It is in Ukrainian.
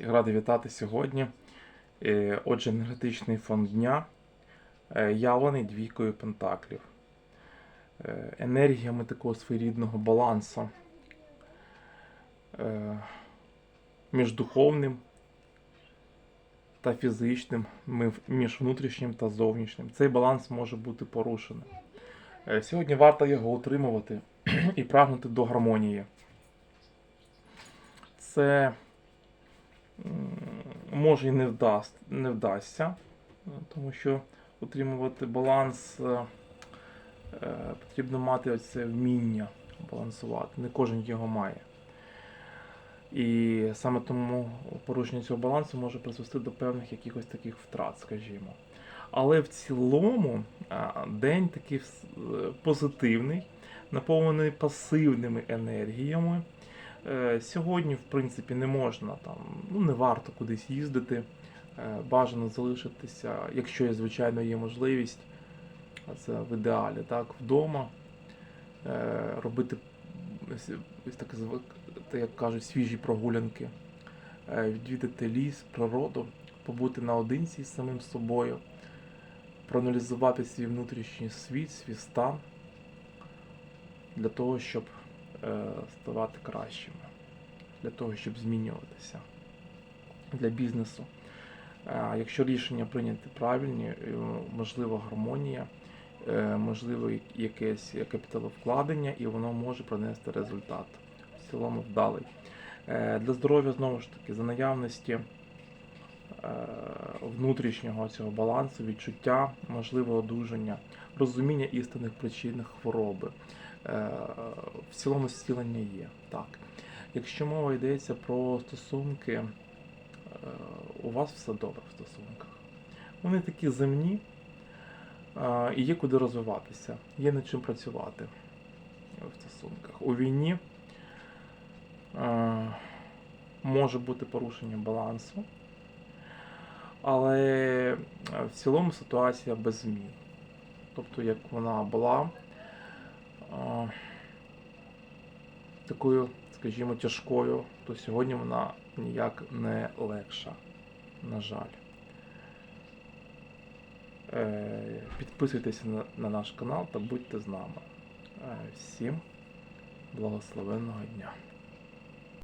Радий вітати сьогодні. Е, Отже, енергетичний фон дня е, явлений двійкою пентаклів. Е, Енергіями такого своєрідного балансу між духовним та фізичним, між внутрішнім та зовнішнім. Цей баланс може бути порушений. Е, Сьогодні варто його утримувати і прагнути до гармонії. Це може і не, вдасть, не вдасться, е, тому що утримувати баланс е, е, потрібно мати оце вміння балансувати. Не кожен його має. І саме тому порушення цього балансу може призвести до певних якихось таких втрат, скажімо. Але в цілому день такий е, позитивний, наповнений пасивними енергіями. Е, Сьогодні, в принципі, не можна там, ну не варто кудись їздити. Е, Бажано залишитися, якщо є, звичайно, є можливість, а це в ідеалі, так, вдома, е, робити так, як кажуть, свіжі прогулянки, відвідати ліс, природу, побути наодинці з самим собою, проаналізувати свій внутрішній світ, свій стан для того, щоб ставати кращими, для того, щоб змінюватися для бізнесу. Е, Якщо рішення прийняти правильні, е, можлива гармонія, е, можливо якесь капіталовкладення, і воно може принести результат. В цілому вдалий. Е, Для здоров'я знову ж таки за наявності е, внутрішнього цього балансу, відчуття, можливе одужання, розуміння істинних причин хвороби. Е, В цілому зцілення є. Так. Якщо мова йдеться про стосунки, е, у вас все добре в стосунках. Вони такі земні, е, і є куди розвиватися, є над чим працювати в стосунках. У війні може бути порушення балансу, але е, в цілому ситуація без змін. Тобто, як вона була такою, скажімо, тяжкою, то сьогодні вона ніяк не легша, на жаль. Е, Підписуйтеся на, на наш канал та будьте з нами. Е, Всім благословенного дня!